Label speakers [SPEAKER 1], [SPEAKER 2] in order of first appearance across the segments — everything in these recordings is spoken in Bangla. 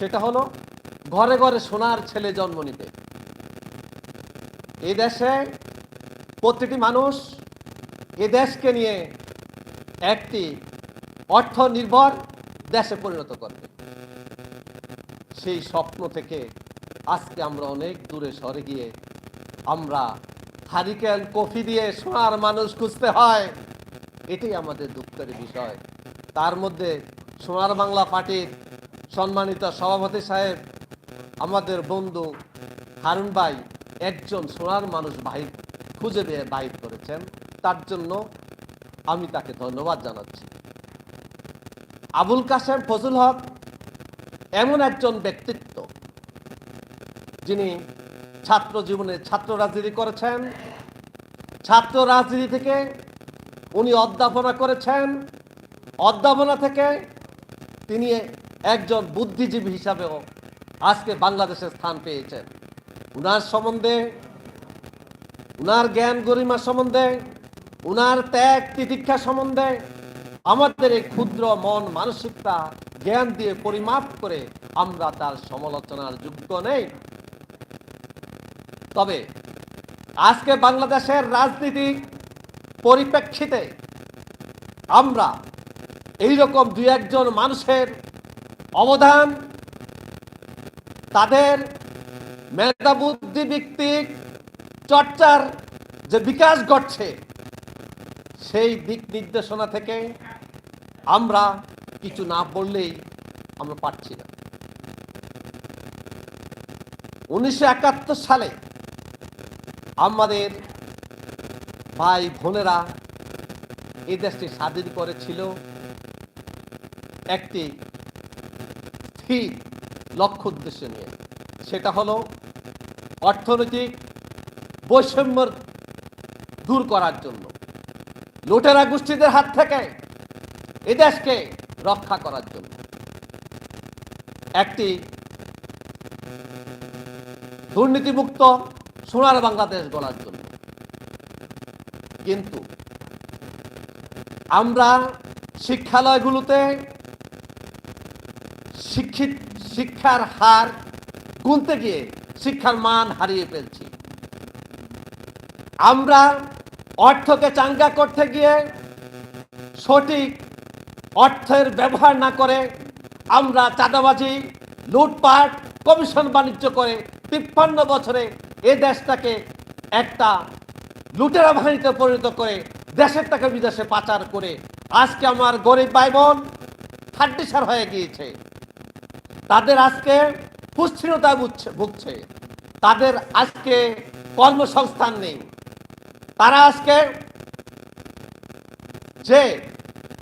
[SPEAKER 1] সেটা হলো ঘরে ঘরে সোনার ছেলে জন্ম নিবে এই দেশে প্রতিটি মানুষ এ দেশকে নিয়ে একটি অর্থ নির্ভর দেশে পরিণত করবে সেই স্বপ্ন থেকে আজকে আমরা অনেক দূরে সরে গিয়ে আমরা হারিকেন কফি দিয়ে সোনার মানুষ খুঁজতে হয়। এটাই আমাদের দুঃখের বিষয়। তার মধ্যে সোনার বাংলা পার্টির সম্মানিত সভাপতি সাহেব, আমাদের বন্ধু হারুন ভাই একজন সোনার মানুষ বাহির খুঁজে বের, বাহির করেছেন। তার জন্য আমি তাকে ধন্যবাদ জানাচ্ছি। আবুল কাসেম ফজল হক এমন একজন ব্যক্তিত্ব যিনি ছাত্র জীবনে ছাত্র রাজনীতি করেছেন। ছাত্র রাজনীতি থেকে উনি অধ্যাপনা করেছেন। অধ্যাপনা থেকে তিনি একজন বুদ্ধিজীবী হিসাবেও আজকে বাংলাদেশে স্থান পেয়েছেন। উনার সম্বন্ধে, উনার জ্ঞান গরিমা সম্বন্ধে, উনার ত্যাগ তিতিক্ষা সম্বন্ধে আমাদের এই ক্ষুদ্র মন মানসিকতা জ্ঞান দিয়ে পরিমাপ করে আমরা তার সমালোচনার যোগ্য নেই। তবে আজকে বাংলাদেশের রাজনীতিক পরিপ্রেক্ষিতে আমরা এই রকম দুই একজন মানুষের অবদান তাদের মেধাবুদ্ধি ভিত্তিক চর্চার যে বিকাশ ঘটছে, সেই দিক নির্দেশনা থেকে আমরা কিছু না বললেই আমরা পারছি না। উনিশশো একাত্তর সালে আমাদের ভাই বোনেরা এই দেশটি স্বাধীন করেছিল একটি স্থির লক্ষ্য উদ্দেশ্য নিয়ে। সেটা হলো অর্থনৈতিক বৈষম্য দূর করার জন্য, লুটেরা গোষ্ঠীদের হাত থেকে এ দেশকে রক্ষা করার জন্য। একটি দুর্নীতিমুক্ত সোনার বাংলাদেশ গড়ার জন্য। কিন্তু আমরা শিক্ষালয়গুলোতে শিক্ষিত, শিক্ষার হার গুনতে গিয়ে শিক্ষার মান হারিয়ে ফেলছি। আমরা অর্থকে চাঙ্গা করতে গিয়ে সঠিক অর্থের ব্যবহার না করে আমরা চাঁদাবাজি, লুটপাট, কমিশন বাণিজ্য করে তিপ্পান্ন বছরে এ দেশটাকে একটা লুটেরা বাহিনীতে পরিণত করে দেশের টাকা বিদেশে পাচার করে আজকে আমার গরিব ভাই বোন হয়ে গিয়েছে। তাদের আজকে পুষ্টিহীনতা ভুগছে- তাদের আজকে কর্মসংস্থান নেই। তারা আজকে যে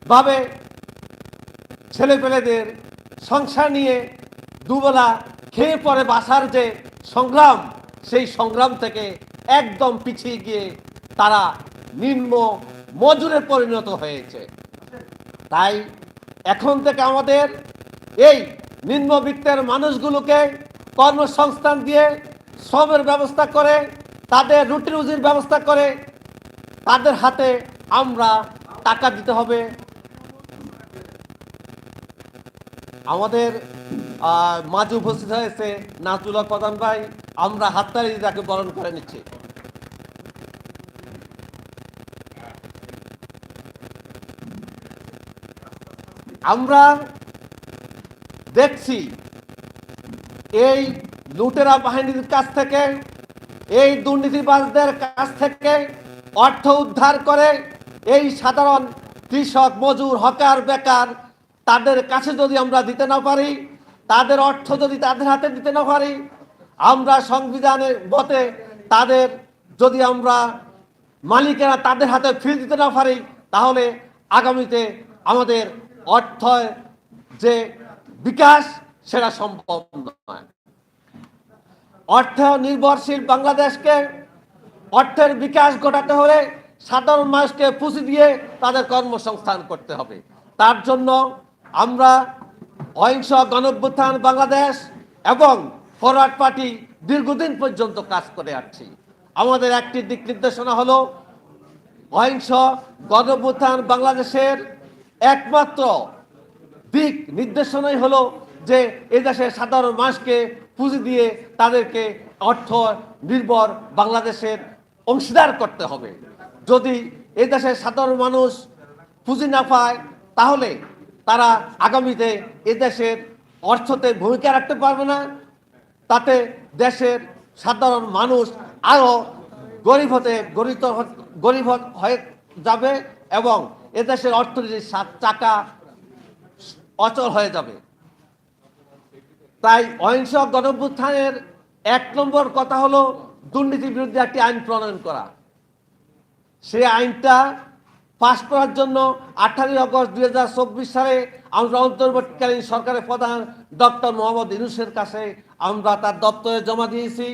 [SPEAKER 1] ভাবে ছেলেপেলেদের সংসার নিয়ে দুবেলা খেয়ে পরে বাসার যে সংগ্রাম, সেই সংগ্রাম থেকে একদম পিছিয়ে গিয়ে তারা নিম্ন মজুরে পরিণত হয়েছে। তাই এখন থেকে আমাদের এই নিম্নবিত্তের মানুষগুলোকে কর্মসংস্থান দিয়ে শ্রমের ব্যবস্থা করে, তাদের রুটি রুজির ব্যবস্থা করে, তাদের হাতে আমরা টাকা দিতে হবে। আমাদের মাঝে উপস্থিত হয়েছে নাজুল্লাহ প্রধান ভাই, আমরা হাততালি তাকে বরণ করে নিচ্ছি। আমরা দেখছি। এই লুটেরা বাহিনীর কাছ থেকে, এই দুর্নীতিবাজদের কাছ থেকে অর্থ উদ্ধার করে এই সাধারণ কৃষক, মজুর, হকার, বেকার, তাদের কাছে যদি আমরা দিতে না পারি, তাদের অর্থ যদি তাদের হাতে দিতে না পারি, আমরা সংবিধানের মতে তাদের যদি আমরা মালিকেরা তাদের হাতে ফিরে দিতে না পারি, তাহলে আগামীতে আমাদের অর্থ যে বিকাশ সেটা সম্ভব নয়। অর্থ নির্ভরশীল বাংলাদেশকে অর্থের বিকাশ ঘটাতে হলে সাধারণ মানুষকে পুঁজি দিয়ে তাদের কর্মসংস্থান করতে হবে। তার জন্য আমরা অহিংস গণভ্যুত্থান বাংলাদেশ এবং ফরওয়ার্ড পার্টি দীর্ঘদিন পর্যন্ত কাজ করে আসছি। আমাদের একটি দিক নির্দেশনা হলো, অহিংস গণভ্যুত্থান বাংলাদেশের একমাত্র দিক নির্দেশনাই হলো যে এদেশের সাধারণ মানুষকে পুঁজি দিয়ে তাদেরকে অর্থ নির্ভর বাংলাদেশের অংশীদার করতে হবে। যদি এদেশের সাধারণ মানুষ পুঁজি না পায়, তাহলে তারা আগামীতে এদেশের অর্থতে ভূমিকা রাখতে পারবে না। তাতে দেশের সাধারণ মানুষ আরও গরিব হতে গরিব গরিব হয়ে যাবে এবং এদেশের অর্থনীতির চাকা অচল হয়ে যাবে। তাই অহিংস গণভ্যুত্থানের এক নম্বর কথা হলো দুর্নীতির বিরুদ্ধে একটি আইন প্রণয়ন করা। সেই আইনটা পাশ করার জন্য আঠারোই আগস্ট দুই হাজার চব্বিশ সালে আমরা অন্তর্বর্তীকালীন সরকারের প্রধান ডক্টর মোহাম্মদ ইনুসের কাছে আমরা তার দপ্তরে জমা দিয়েছি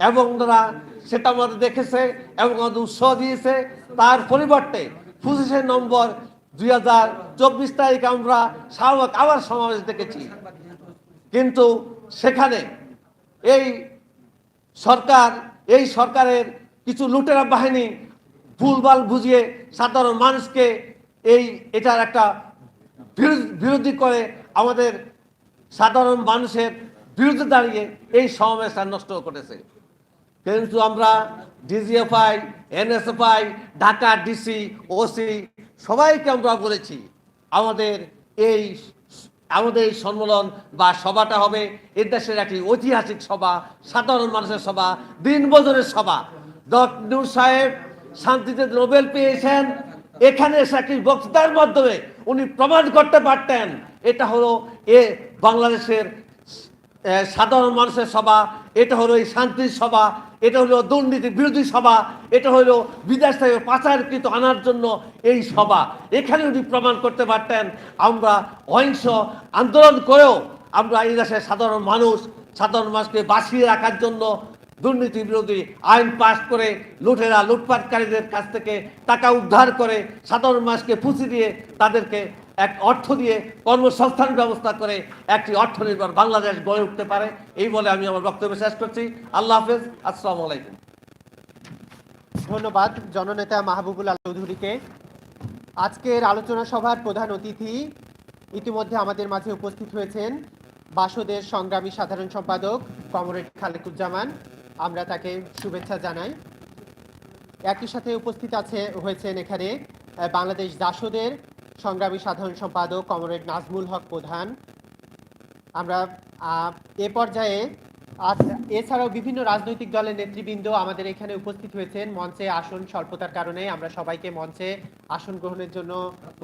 [SPEAKER 1] এবং তারা সেটা আমাদের দেখেছে এবং আমাদের উৎসাহ দিয়েছে। তার পরিবর্তে পঁচিশে নম্বর দুই হাজার চব্বিশ তারিখ আমরা শাহবাগ আবার সমাবেশ দেখেছি। কিন্তু সেখানে এই সরকার, এই সরকারের কিছু লুটেরা বাহিনী ভুলভাল বুঝিয়ে সাধারণ মানুষকে এই এটার একটা বিরোধী করে আমাদের সাধারণ মানুষের বিরুদ্ধে দাঁড়িয়ে এই সমাবেশটা নষ্ট করেছে। কিন্তু আমরা DGFI, NSFI, Dhaka DC, OC সবাইকে আমরা বলেছি আমাদের এই আমাদের এই সম্মেলন বা সভাটা হবে এ দেশের একটি ঐতিহাসিক সভা, সাধারণ মানুষের সভা দিন বছরের সভা। ডক্টর সাহেব শান্তিতে নোবেল পেয়েছেন। এখানে এসে একটি বক্তৃতার মাধ্যমে উনি প্রমাণ করতে পারতেন। এটা হলো এ বাংলাদেশের সাধারণ মানুষের সভা, এটা হলো এই শান্তির সভা। এটা হলো দুর্নীতি বিরোধী সভা, এটা হলো বিদেশ থেকে পাচারকৃত আনার জন্য এই সভা। এখানে উনি প্রমাণ করতে পারতেন, আমরা অহিংস আন্দোলন করেও আমরা এই দেশের সাধারণ মানুষ, সাধারণ মানুষকে বাঁচিয়ে রাখার জন্য দুর্নীতি বিরোধী আইন পাশ করে লুটেরা, লুটপাটকারীদের কাছ থেকে টাকা উদ্ধার করে সাধারণ মানুষকে পুঁজি দিয়ে তাদেরকে এক অর্থ দিয়ে কর্মসংস্থান ব্যবস্থা করে একটি অর্থনির্ভর বাংলাদেশ গড়ে উঠতে পারে। এই বলে আমি আমার বক্তব্য শেষ করছি। আল্লাহ হাফেজ, আসসালামু আলাইকুম।
[SPEAKER 2] ধন্যবাদ জননেতা মাহবুবুল আল চৌধুরীকে। আজকের আলোচনা সভার প্রধান অতিথি ইতিমধ্যে আমাদের মাঝে উপস্থিত হয়েছেন বাসদের সংগ্রামী সাধারণ সম্পাদক কমরেড খালেকুজ্জামান। আমরা তাকে শুভেচ্ছা জানাই। একই সাথে উপস্থিত আছে, হয়েছেন এখানে বাংলাদেশ জাসদের সংগ্রামী সাধারণ সম্পাদক কমরেড নাজমুল হক প্রধান। আমরা এ পর্যায়ে এছাড়াও বিভিন্ন রাজনৈতিক দলের নেতৃবৃন্দ আমাদের এখানে উপস্থিত হয়েছেন। মঞ্চে আসন স্বল্পতার কারণে আমরা সবাইকে মঞ্চে আসন গ্রহণের জন্য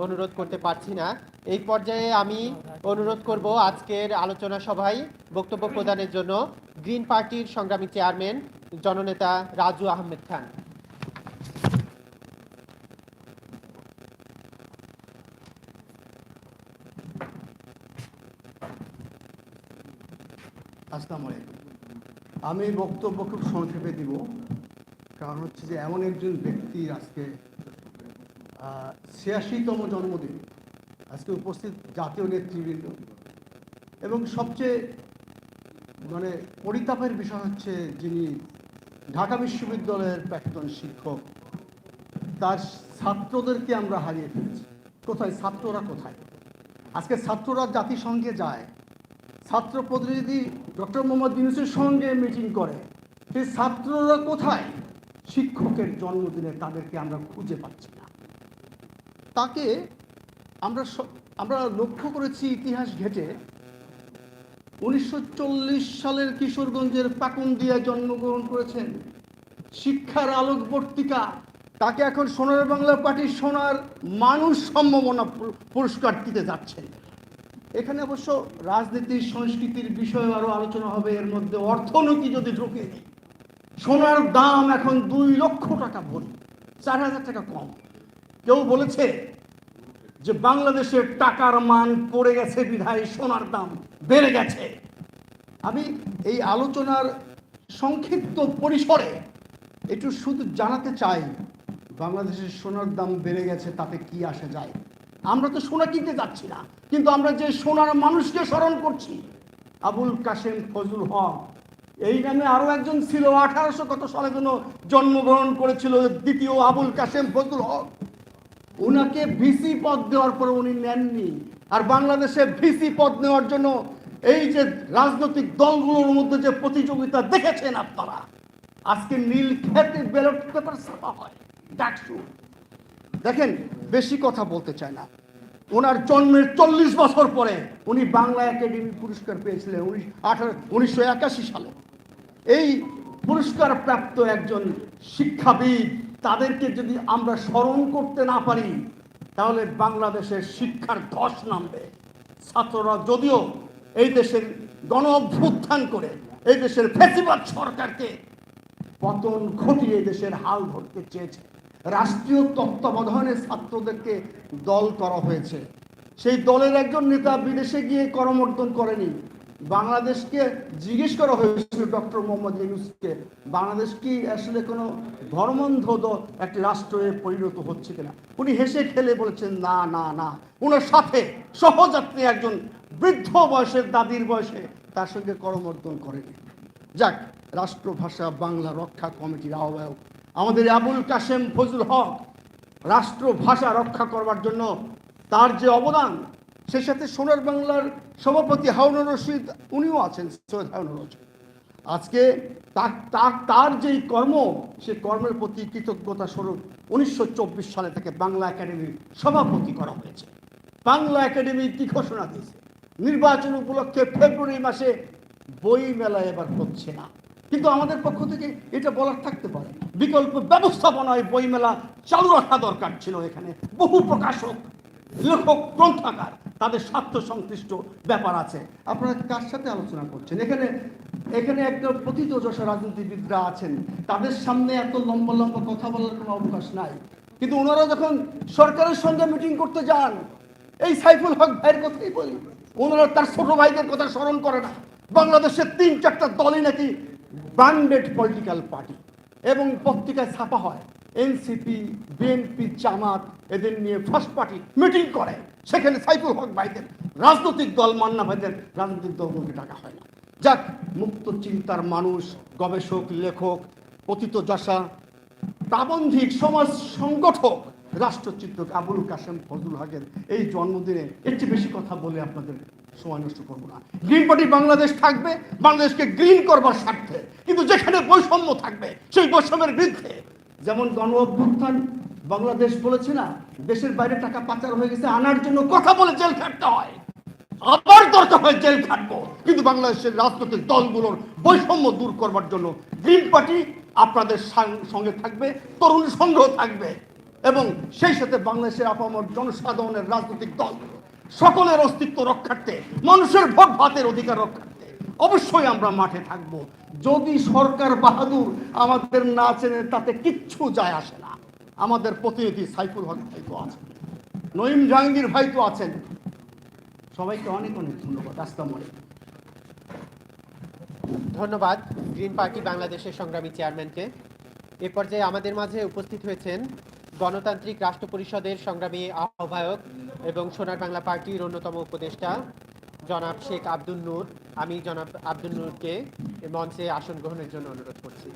[SPEAKER 2] অনুরোধ করতে পারছি না। এই পর্যায়ে আমি অনুরোধ করব আজকের আলোচনা সভায় বক্তব্য প্রদানের জন্য গ্রিন পার্টির সংগ্রামী চেয়ারম্যান জননেতা রাজু আহমেদ খান।
[SPEAKER 3] আসসালামু আলাইকুম। আমি বক্তব্য খুব সংক্ষেপে দিব। কারণ হচ্ছে যে এমন একজন ব্যক্তির আজকে ছিয়াশিতম জন্মদিন। আজকে উপস্থিত জাতীয় নেতৃবৃন্দ। এবং সবচেয়ে মানে পরিতাপের বিষয় হচ্ছে যিনি ঢাকা বিশ্ববিদ্যালয়ের প্রাক্তন শিক্ষক, তার ছাত্রদেরকে আমরা হারিয়ে ফেলেছি। কোথায়? ছাত্ররা কোথায়? আজকে ছাত্ররা জাতিসংঘে যায়। ছাত্র প্রতিনিধি ডক্টর মোহাম্মদ ইউনুসের সঙ্গে মিটিং করে, সেই ছাত্ররা কোথায়? শিক্ষকের জন্মদিনে তাদেরকে আমরা খুঁজে পাচ্ছি না। তাকে আমরা আমরা লক্ষ্য করেছি ইতিহাস ঘেটে। উনিশশো চল্লিশ সালের কিশোরগঞ্জের পাকুন্দিয়া জন্মগ্রহণ করেছেন। শিক্ষার আলোকবর্তিকা, তাকে এখন সোনার বাংলা পার্টির সোনার মানুষ সম্ভাবনা পুরস্কার দিতে যাচ্ছেন। এখানে অবশ্য রাজনীতির, সংস্কৃতির বিষয়ে আরও আলোচনা হবে। এর মধ্যে অর্থনীতি যদি ঢুকে, সোনার দাম এখন দুই লক্ষ টাকা ভরি, চার হাজার টাকা কম। কেউ বলেছে যে বাংলাদেশের টাকার মান পড়ে গেছে বিধায় সোনার দাম বেড়ে গেছে। আমি এই আলোচনার সংক্ষিপ্ত পরিসরে একটু শুধু জানাতে চাই, বাংলাদেশের সোনার দাম বেড়ে গেছে, তাতে কি আসে যায়? আমরা তো সোনা কিনতে যাচ্ছি না। কিন্তু আমরা যে সোনার মানুষকে স্মরণ করছি, আবুল কাশেম ফজল হক, এই নামে আরও একজন ছিল আঠারোশো কত সালে যেন জন্মগ্রহণ করেছিল দ্বিতীয় আবুল কাশেম ফজল হক। উনাকে ভিসি পদ দেওয়ার পর উনি নেননি। আর বাংলাদেশে ভিসি পদ নেওয়ার জন্য এই যে রাজনৈতিক দলগুলোর মধ্যে যে প্রতিযোগিতা দেখেছেন আপনারা, আজকে নীল খেতে ব্যালট পেপার ছাপা হয়। দেখেন, বেশি কথা বলতে চায় না। ওনার জন্মের চল্লিশ বছর পরে উনি বাংলা একাডেমি পুরস্কার পেয়েছিলেন উনিশ আঠারো, উনিশশো একাশি সালে। এই পুরস্কার প্রাপ্ত একজন শিক্ষাবিদ, তাদেরকে যদি আমরা স্মরণ করতে না পারি, তাহলে বাংলাদেশের শিক্ষার ধস নামবে। ছাত্ররা যদিও এই দেশের গণ অভ্যুত্থান করে, এই দেশের ফেসিবাদ সরকারকে পতন ঘটিয়ে দেশের হাল ধরতে চেয়েছে। রাষ্ট্রীয় তত্ত্বাবধানে ছাত্রদেরকে দল করা হয়েছে। সেই দলের একজন নেতা বিদেশে গিয়ে করমর্দন করেনি। বাংলাদেশকে জিজ্ঞেস করা হয়েছিল ডক্টর মোহাম্মদ ইউনুসকে, বাংলাদেশ কি আসলে কোনো ধর্মন্ধ একটি রাষ্ট্রে পরিণত হচ্ছে কিনা? উনি হেসে খেলে বলেছেন, না না না। ওনার সাথে সহযাত্রী একজন বৃদ্ধ বয়সের, দাদির বয়সে তার সঙ্গে করমর্দন করেনি। যাক, রাষ্ট্রভাষা বাংলা রক্ষা কমিটির আহ্বায়ক আমাদের আবুল কাশেম ফজল হক রাষ্ট্রভাষা রক্ষা করবার জন্য তার যে অবদান, সে সাথে সোনার বাংলার সভাপতি হাউনুর রশিদ, উনিও আছেন, সৈয়দ হাউনুর রশিদ। আজকে তার তার যেই কর্ম, সে কর্মের প্রতি কৃতজ্ঞতা স্বরূপ উনিশশো চব্বিশ সালে তাকে বাংলা একাডেমির সভাপতি করা হয়েছে। বাংলা একাডেমি কি ঘোষণা দিয়েছে? নির্বাচন উপলক্ষে ফেব্রুয়ারি মাসে বই মেলা এবার হচ্ছে না। কিন্তু আমাদের পক্ষ থেকে এটা বলার থাকতে পারে বিকল্প ব্যবস্থাপনায় বইমেলা চালু রাখা দরকার ছিল এখানে। বহু প্রকাশক, লেখক, গ্রন্থাগার, তাদের স্বার্থ সংশ্লিষ্ট ব্যাপার আছে। আপনারা কার সাথে আলোচনা করছেন? এখানে এখানে একটা পতিত যশা রাজনীতিবিদরা আছেন। তাদের সামনে এত লম্বা লম্বা কথা বলার কোনো অবকাশ নাই। কিন্তু ওনারা যখন সরকারের সঙ্গে মিটিং করতে যান, এই সাইফুল হক ভাইয়ের কথাই বলি, ওনারা তার ছোট ভাইদের কথা স্মরণ করে না। বাংলাদেশের তিন চারটা দলই নাকি ব্র্যান্ডেড পলিটিক্যাল পার্টি। এবং পত্রিকায় ছাপা হয়। এনসিপি, বিএনপি, জামাত এদের নিয়ে ফার্স্ট পার্টি মিটিং করে। সেখানে সাইফুল হক ভাইদের রাজনৈতিক দল, মান্না ভাইদের রাজনৈতিক দলগুলোকে ডাকা হয় না। যাক, মুক্ত চিন্তার মানুষ, গবেষক, লেখক, পতিত যশা, প্রাবন্ধিক সমাজ সংগঠক রাষ্ট্রচিত্রক আবুল কাসেম ফজলুল হকের এই জন্মদিনে চেয়ে বেশি কথা বলে আপনাদের সময় নষ্ট করব না। গ্রিন পার্টি বাংলাদেশ থাকবে, বাংলাদেশকে গ্রিন করবার স্বার্থে। কিন্তু যেখানে বৈষম্য থাকবে, সেই বৈষম্যের বিরুদ্ধে। যেমন গণ অভ্যুত্থান বাংলাদেশ বলেছে না, দেশের বাইরে টাকা পাচার হয়ে গেছে, আনার জন্য কথা বলে জেল খাটতে হয়। আবার দরকার হয় জেল খাটবো। কিন্তু বাংলাদেশের রাজনৈতিক দলগুলোর বৈষম্য দূর করবার জন্য গ্রিন পার্টি আপনাদের সঙ্গে থাকবে, তরুণ সংঘ থাকবে। এবং সেই সাথে বাংলাদেশের আপামর জনসাধারণের রাজনৈতিক দল। সকলের অস্তিত্ব রক্ষার্থে, মানুষের ভোট ভাতের অধিকার রক্ষার্থে অবশ্যই আমরা মাঠে থাকব। যদি সরকার বাহাদুর আমাদের না চেনে, তাতে কিচ্ছু যায় আসে না। আমাদের প্রতিনিধি সাইফুল হক ভাই তো আছেন। নঈম জাহাঙ্গীর ভাই তো আছেন। সবাইকে অনেক অনেক ধন্যবাদ। আসসালামু আলাইকুম।
[SPEAKER 2] ধন্যবাদ গ্রিন পার্টি বাংলাদেশের সংগ্রামী চেয়ারম্যানকে। এ পর্যায়ে আমাদের মাঝে উপস্থিত হয়েছেন গণতান্ত্রিক রাষ্ট্র পরিষদের সংগ্রামী আহ্বায়ক এবং সোনার বাংলা পার্টির অন্যতম উপদেষ্টা, জনাব শেখ আব্দুল নূর। আমি জনাব আব্দুল নূরকে মঞ্চে আসন গ্রহণের জন্য অনুরোধ করছি।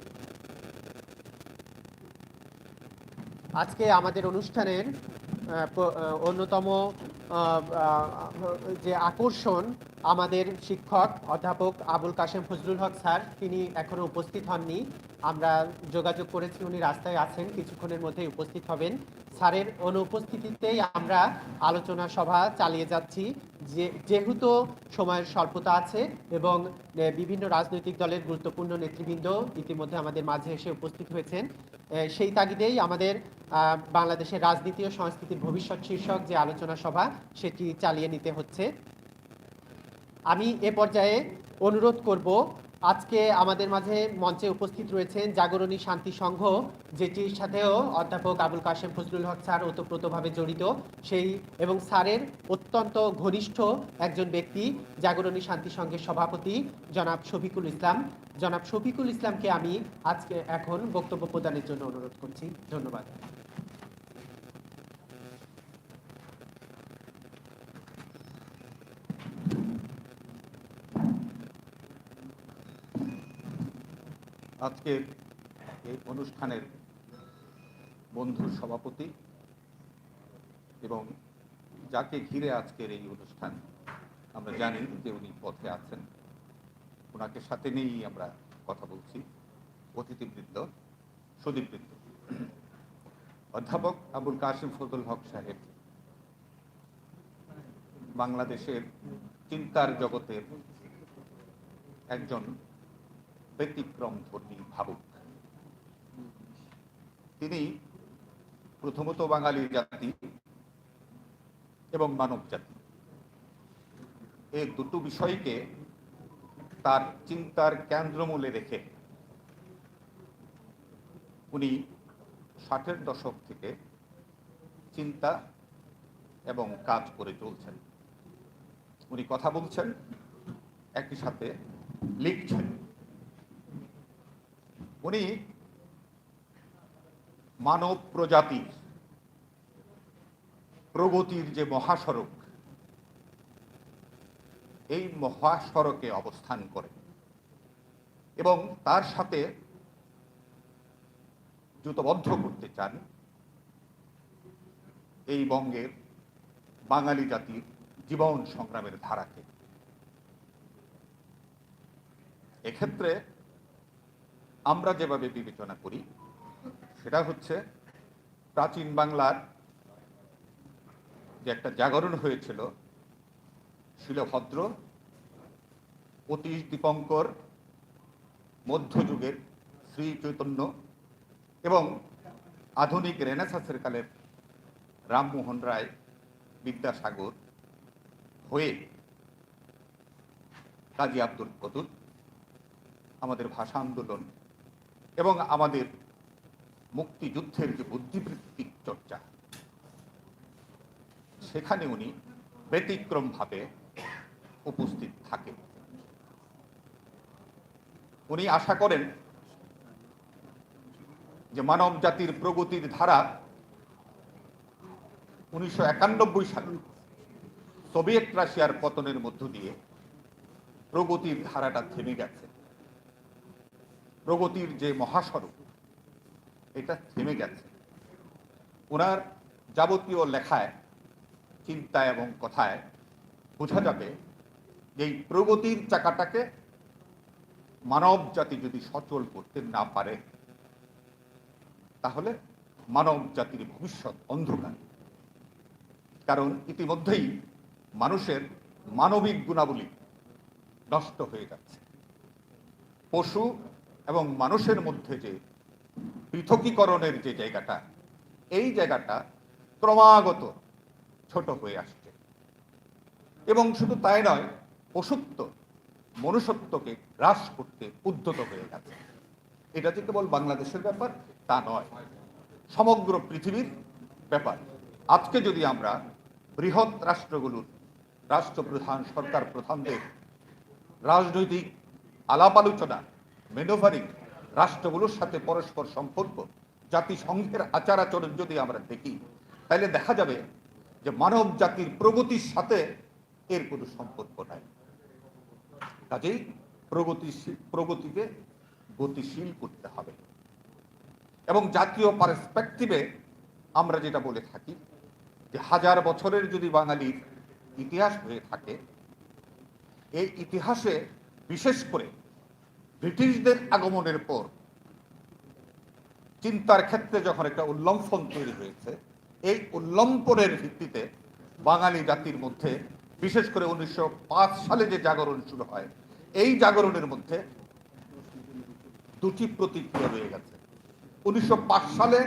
[SPEAKER 2] আজকে আমাদের অনুষ্ঠানের অন্যতম যে আকর্ষণ আমাদের শিক্ষক অধ্যাপক আবুল কাশেম ফজলুল হক স্যার, তিনি এখনও উপস্থিত হননি। আমরা যোগাযোগ করেছি, উনি রাস্তায় আছেন, কিছুক্ষণের মধ্যে উপস্থিত হবেন। স্যারের অনুপস্থিতিতেই আমরা আলোচনা সভা চালিয়ে যাচ্ছি। যে, যেহেতু সময়ের স্বল্পতা আছে এবং বিভিন্ন রাজনৈতিক দলের গুরুত্বপূর্ণ নেতৃবৃন্দ ইতিমধ্যে আমাদের মাঝে এসে উপস্থিত হয়েছেন সেই তাগিদেই আমাদের বাংলাদেশের রাজনীতি ও সংস্কৃতির ভবিষ্যৎ শীর্ষক যে আলোচনা সভা, সেটি চালিয়ে নিতে হচ্ছে। আমি এ পর্যায়ে অনুরোধ করব, আজকে আমাদের মাঝে মঞ্চে উপস্থিত রয়েছেন জাগরণী শান্তি সংঘ, যেটির সাথেও অধ্যাপক আবুল কাশেম ফজলুল হক স্যার ওতপ্রোতভাবে জড়িত। সেই এবং স্যারের অত্যন্ত ঘনিষ্ঠ একজন ব্যক্তি, জাগরণী শান্তি সংঘের সভাপতি জনাব শফিকুল ইসলাম। জনাব শফিকুল ইসলামকে আমি আজকে এখন বক্তব্য প্রদানের জন্য অনুরোধ করছি। ধন্যবাদ।
[SPEAKER 4] আজকের এই অনুষ্ঠানের বন্ধুর সভাপতি এবং যাকে ঘিরে আজকের এই অনুষ্ঠান, আমরা জানি যে উনি পথে আছেন। ওনাকে সাথে নিয়েই আমরা কথা বলছি। অতিথিবৃন্দ, সুদীপবৃন্দ। অধ্যাপক আবুল কাশিম ফজল হক সাহেব, বাংলাদেশের চিন্তার জগতের একজন ব্যতিক্রম ধর্মী ভাবুক। তিনি প্রথমত বাঙালি জাতি এবং মানব জাতি। এই দুটো বিষয়কে তার চিন্তার কেন্দ্রমূলে রেখে উনি ষাটের দশক থেকে চিন্তা এবং কাজ করে চলছেন। উনি কথা বলছেন, একই সাথে লিখছেন। উনি মানব প্রজাতির প্রগতির যে মহাসড়ক, এই মহাসড়কে অবস্থান করে। এবং তার সাথে জুতবদ্ধ করতে চান এই বঙ্গের বাঙালি জাতির জীবন সংগ্রামের ধারাকে। এক্ষেত্রে আমরা যেভাবে বিবেচনা করি, সেটা হচ্ছে প্রাচীন বাংলার যে একটা জাগরণ হয়েছিল, শিলভদ্র, অতীশ দীপঙ্কর মধ্যযুগের শ্রী চৈতন্য এবং আধুনিক রেনেসাসের কালের রামমোহন রায় বিদ্যাসাগর হয়ে কাজী আব্দুল কদুর আমাদের ভাষা আন্দোলন এবং আমাদের মুক্তিযুদ্ধের যে বুদ্ধিবৃত্তিক চর্চা, সেখানে উনি ব্যতিক্রমভাবে উপস্থিত থাকেন। উনি আশা করেন যে মানব জাতির প্রগতির ধারা উনিশশো একানব্বই সালে সোভিয়েত রাশিয়ার পতনের মধ্য দিয়ে প্রগতির ধারাটা থেমে গেছে। প্রগতির যে মহাসড়ক এটা থেমে গেছে। ওনার যাবতীয় লেখায়, চিন্তা এবং কথায় বোঝা যাবে, যে এই প্রগতির চাকাটাকে মানব জাতি যদি সচল করতে না পারে, তাহলে মানব জাতির ভবিষ্যৎ অন্ধকার। কারণ ইতিমধ্যেই মানুষের মানবিক গুণাবলী নষ্ট হয়ে যাচ্ছে। পশু এবং মানুষের মধ্যে যে পৃথকীকরণের যে জায়গাটা, এই জায়গাটা ক্রমাগত ছোট হয়ে আসছে। এবং শুধু তাই নয় পশুত্ব মনুষ্যত্বকে হ্রাস করতে উদ্যত হয়ে গেছে। এটা যে কেবল বাংলাদেশের ব্যাপার, তা নয়। সমগ্র পৃথিবীর ব্যাপার। আজকে যদি আমরা বৃহৎ রাষ্ট্রগুলোর রাষ্ট্রপ্রধান, সরকার প্রধানদের রাজনৈতিক আলাপ আলোচনা মেনোভারিং রাষ্ট্রগুলোর সাথে পরস্পর সম্পর্ক, জাতিসংঘের আচার আচরণ যদি আমরা দেখি, তাহলে দেখা যাবে যে মানব জাতির প্রগতির সাথে এর কোনো সম্পর্ক নাই। কাজেই প্রগতিশীল প্রগতিকে গতিশীল করতে হবে। এবং জাতীয় পারস্পেক্টিভে আমরা যেটা বলে থাকি, যে হাজার বছরের যদি বাঙালির ইতিহাস হয়ে থাকে, এই ইতিহাসে বিশেষ করে ব্রিটিশদের আগমনের পর চিন্তার ক্ষেত্রে যখন একটা উল্লম্ফন তৈরি হয়েছে, এই উল্লম্পনের ভিত্তিতে বাঙালি জাতির মধ্যে, বিশেষ করে উনিশশো পাঁচ সালে যে জাগরণ শুরু হয়, এই জাগরণের মধ্যে দুটি প্রতিক্রিয়া রয়ে গেছে। উনিশশো পাঁচ সালে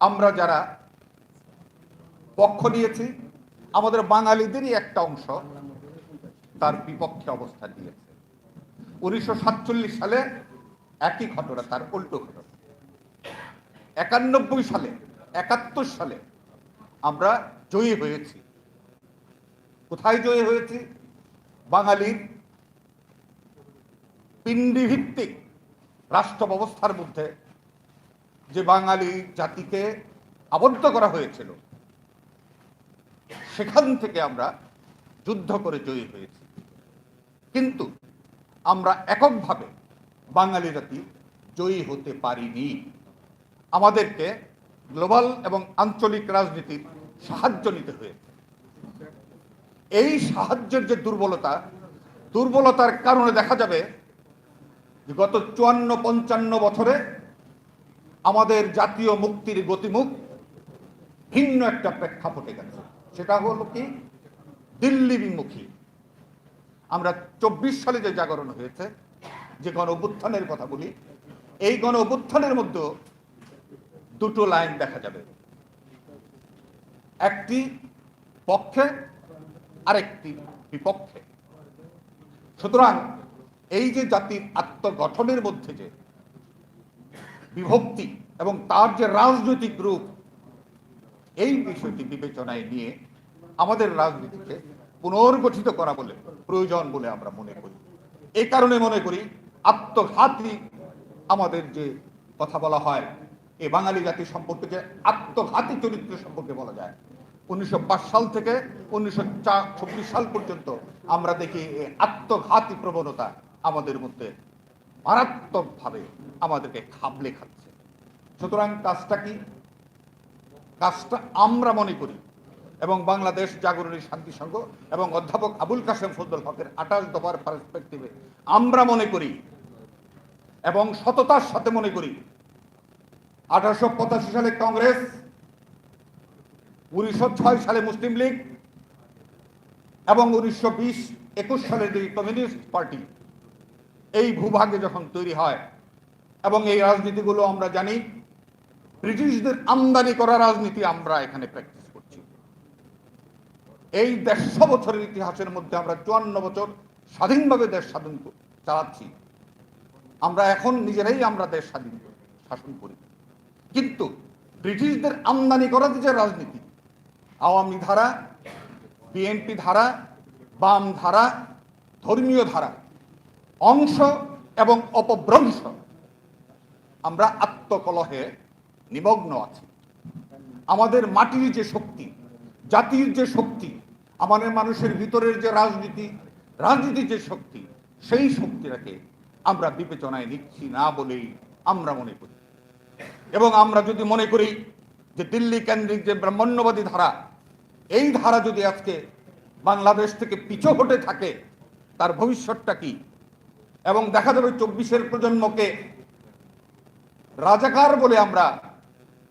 [SPEAKER 4] আমরা যারা পক্ষ নিয়েছি, আমাদের বাঙালিদেরই একটা অংশ তার বিপক্ষে অবস্থান নিয়েছে। উনিশশো সাতচল্লিশ সালে একই ঘটনা, তার উল্টো ঘটনা। একানব্বই সালে, একাত্তর সালে আমরা জয়ী হয়েছি। কোথায় জয়ী হয়েছি? বাঙালির পিণ্ডি ভিত্তিক রাষ্ট্র ব্যবস্থার মধ্যে যে বাঙালি জাতিকে আবদ্ধ করা হয়েছিল, সেখান থেকে আমরা যুদ্ধ করে জয়ী হয়েছি। কিন্তু আমরা এককভাবে বাঙালি জাতি জয়ী হতে পারিনি। আমাদেরকে গ্লোবাল এবং আঞ্চলিক রাজনীতির সাহায্য নিতে হয়েছে। এই সাহায্যের যে দুর্বলতা, দুর্বলতার কারণে দেখা যাবে গত চুয়ান্ন পঞ্চান্ন বছরে আমাদের জাতীয় মুক্তির গতিমুখ ভিন্ন একটা প্রেক্ষাপটে গেছে। সেটা হলো কি? দিল্লি বিমুখী আমরা চব্বিশ সালে যে জাগরণ হয়েছে, যে গণ অভ্যুত্থানের কথা বলি, এই গণ অভ্যুত্থানের মধ্যে দুটো লাইন দেখা যাবে। একটি পক্ষে, আরেকটি বিপক্ষে। সুতরাং এই যে জাতির আত্মগঠনের মধ্যে যে বিভক্তি এবং তার যে রাজনৈতিক রূপ, এই বিষয়টি বিবেচনায় নিয়ে আমাদের রাজনীতিকে পুনর্গঠিত করা বলে প্রয়োজন বলে আমরা মনে করি। এই কারণে মনে করি আত্মঘাতী আমাদের যে কথা বলা হয়, এই বাঙালি জাতি সম্পর্কে যে আত্মঘাতী চরিত্র সম্পর্কে বলা যায়। উনিশশো পাঁচ সাল থেকে উনিশশো সাল পর্যন্ত আমরা দেখি এই আত্মঘাতী প্রবণতা আমাদের মধ্যে মারাত্মকভাবে আমাদেরকে খাবলে খাচ্ছে। সুতরাং কাজটা কি? কাজটা আমরা মনে করি এবং বাংলাদেশ জাগরণী শান্তি সংঘ এবং অধ্যাপক আবুল কাসেম ফজল হকের আঠাশ দফার পার্সপেক্টিভে আমরা মনে করি এবং সততার সাথে মনে করি। আঠারোশো পঁচাশি সালে কংগ্রেস, উনিশশো ছয় সালে মুসলিম লীগ এবং উনিশশো বিশ একুশ সালে যে কমিউনিস্ট পার্টি। এই ভূভাগে যখন তৈরি হয় এবং এই রাজনীতিগুলো আমরা জানি, ব্রিটিশদের আমদানি করা রাজনীতি আমরা এখানে প্র্যাকটিস এই দেড়শো বছরের ইতিহাসের মধ্যে আমরা চুয়ান্ন বছর স্বাধীনভাবে দেশ স্বাধীন চালাচ্ছি। আমরা এখন নিজেরাই আমরা দেশ স্বাধীন শাসন করি। কিন্তু ব্রিটিশদের আমদানি করা যে রাজনীতি, আওয়ামী ধারা, বিএনপি ধারা, বাম ধারা, ধর্মীয় ধারা, অংশ এবং অপভ্রংশ, আমরা আত্মকলহে নিমগ্ন আছি। আমাদের মাটির যে শক্তি, জাতির যে শক্তি আমাদের মানুষের ভিতরের যে রাজনীতি, রাজনীতির যে শক্তি, সেই শক্তিটাকে আমরা বিবেচনায় নিচ্ছি না বলেই আমরা মনে করি। এবং আমরা যদি মনে করি যে দিল্লি কেন্দ্রিক যে ব্রাহ্মণ্যবাদী ধারা, এই ধারা যদি আজকে বাংলাদেশ থেকে পিছু হটে থাকে, তার ভবিষ্যৎটা কি? এবং দেখা যাবে চব্বিশের প্রজন্মকে রাজাকার বলে আমরা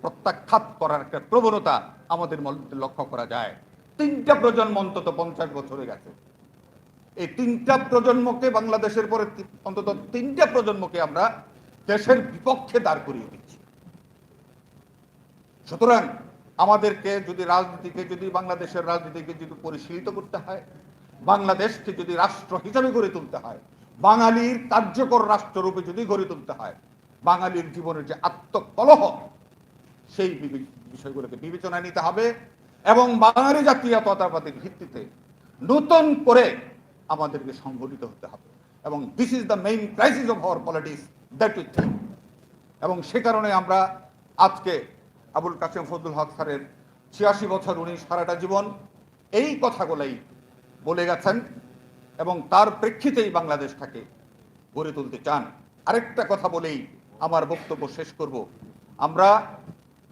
[SPEAKER 4] প্রত্যাখ্যাত করার একটা প্রবণতা আমাদের লক্ষ্য করা যায়। তিনটা প্রজন্ম অন্তত পঞ্চাশ বছরে গেছে। এই তিনটা প্রজন্মকে বাংলাদেশের পরে অন্তত তিনটা প্রজন্মকে আমরা দেশের বিপক্ষে দাঁড় করিয়ে দিচ্ছি। সুতরাং আমাদেরকে যদি রাজনীতিকে, যদি বাংলাদেশের রাজনীতিকে যদি পরিশীলিত করতে হয়, বাংলাদেশকে যদি রাষ্ট্র হিসাবে গড়ে তুলতে হয়, বাঙালির কার্যকর রাষ্ট্ররূপে যদি গড়ে তুলতে হয়, বাঙালির জীবনের যে আত্মকলহ, সেই বিষয়গুলোকে বিবেচনায় নিতে হবে। এবং বাঙালি জাতীয়তাবাদের ভিত্তিতে নতুন করে আমাদেরকে সংগঠিত হতে হবে। এবং this is the main crisis of our politics that we think এবং সে কারণে আমরা আজকে আবুল কাসেম ফজলুল হক স্যারের ছিয়াশি বছর উনি সারাটা জীবন এই কথাগুলোই বলে গেছেন এবং তার প্রেক্ষিতেই বাংলাদেশটাকে গড়ে তুলতে চান। আরেকটা কথা বলেই আমার বক্তব্য শেষ করব। আমরা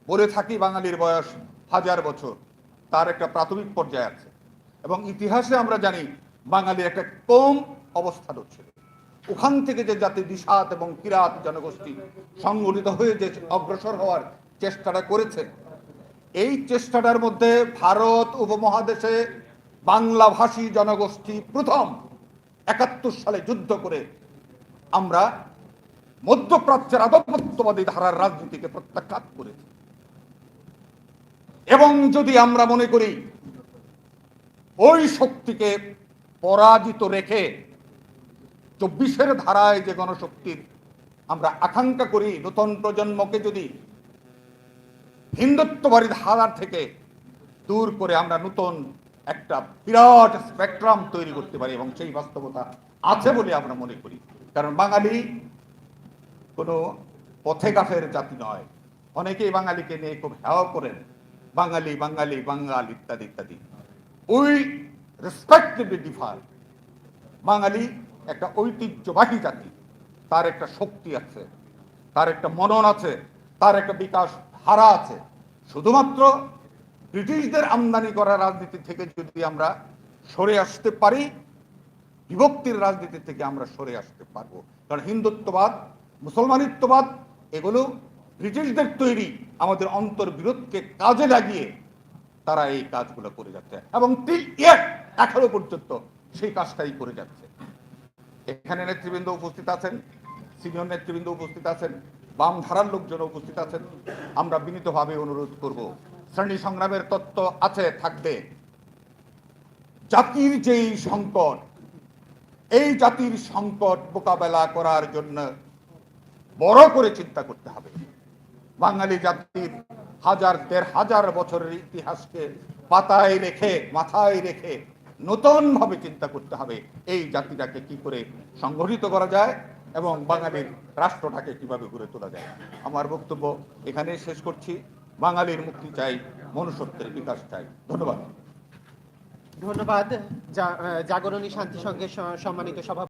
[SPEAKER 4] বলে থাকি বাঙালির বয়স হাজার বছর। তার একটা প্রাথমিক পর্যায়ে আছে। এবং ইতিহাসে আমরা জানি বাঙালির একটা কম অবস্থান ছিল ওখান থেকে যে জাতি দিশাত এবং কিরাত জনগোষ্ঠী সংগঠিত হয়ে যে অগ্রসর হওয়ার চেষ্টাটা করেছে, এই চেষ্টাটার মধ্যে ভারত উপমহাদেশে বাংলাভাষী জনগোষ্ঠী প্রথম একাত্তর সালে যুদ্ধ করে আমরা মধ্যপ্রাচ্যের আধিপত্যবাদী ধারার রাজনীতিকে প্রত্যাখ্যাত করেছি। এবং যদি আমরা মনে করি ওই শক্তিকে পরাজিত রেখে চব্বিশের ধারায় যে গণশক্তির আমরা আকাঙ্ক্ষা করি, নতুন প্রজন্মকে যদি হিন্দুত্ববাদী ধারা থেকে দূর করে আমরা নতুন একটা বিরাট স্পেকট্রাম তৈরি করতে পারি এবং সেই বাস্তবতা আছে বলে আমরা মনে করি। কারণ বাঙালি কোনো পথে ঘাটের জাতি নয়। অনেকেই বাঙালিকে নিয়ে খুব হেওয়া করেন। বাঙালি বাঙালি বাঙ্গাল ইত্যাদি ইত্যাদি। উই রেসপেক্টেবলি ডিফার বাঙালি একটা ঐতিহ্যবাহী জাতি। তার একটা শক্তি আছে, তার একটা মনন আছে, তার একটা বিকাশ ধারা আছে। শুধুমাত্র ব্রিটিশদের আমদানি করা রাজনীতি থেকে যদি আমরা সরে আসতে পারি, বিভক্তির রাজনীতি থেকে আমরা সরে আসতে পারব। কারণ হিন্দুত্ববাদ, মুসলমানিত্ববাদ, এগুলো ব্রিটিশদের তৈরি আমাদের অন্তর্বিরোধকে কাজে লাগিয়ে তারা এই কাজগুলো করে যাচ্ছে। এবং এখনও পর্যন্ত সেই কাজটাই করে যাচ্ছে। এখানে নেতৃবৃন্দ উপস্থিত আছেন, সিনিয়র নেতৃবৃন্দ উপস্থিত আছেন বাম ধারার লোকজন উপস্থিত আছেন। আমরা বিনীতভাবে অনুরোধ করব, শ্রেণি সংগ্রামের তত্ত্ব আছে, থাকবে। জাতির যেই সংকট, এই জাতির সংকট মোকাবেলা করার জন্য বড় করে চিন্তা করতে হবে। বাঙালি জাতির হাজার দেড় হাজার বছরের ইতিহাসকে পাতায় রেখে, মাথায় রেখে নতুন ভাবে চিন্তা করতে হবে এই জাতিটাকে কি করে সংগঠিত করা যায় এবং বাঙালির রাষ্ট্রটাকে কীভাবে গড়ে তোলা যায়। আমার বক্তব্য এখানে শেষ করছি। বাঙালির মুক্তি চাই, মনুষ্যত্বের বিকাশ চাই। ধন্যবাদ।
[SPEAKER 2] ধন্যবাদ। জাগরণী শান্তি সংঘের স- সম্মানিত সভা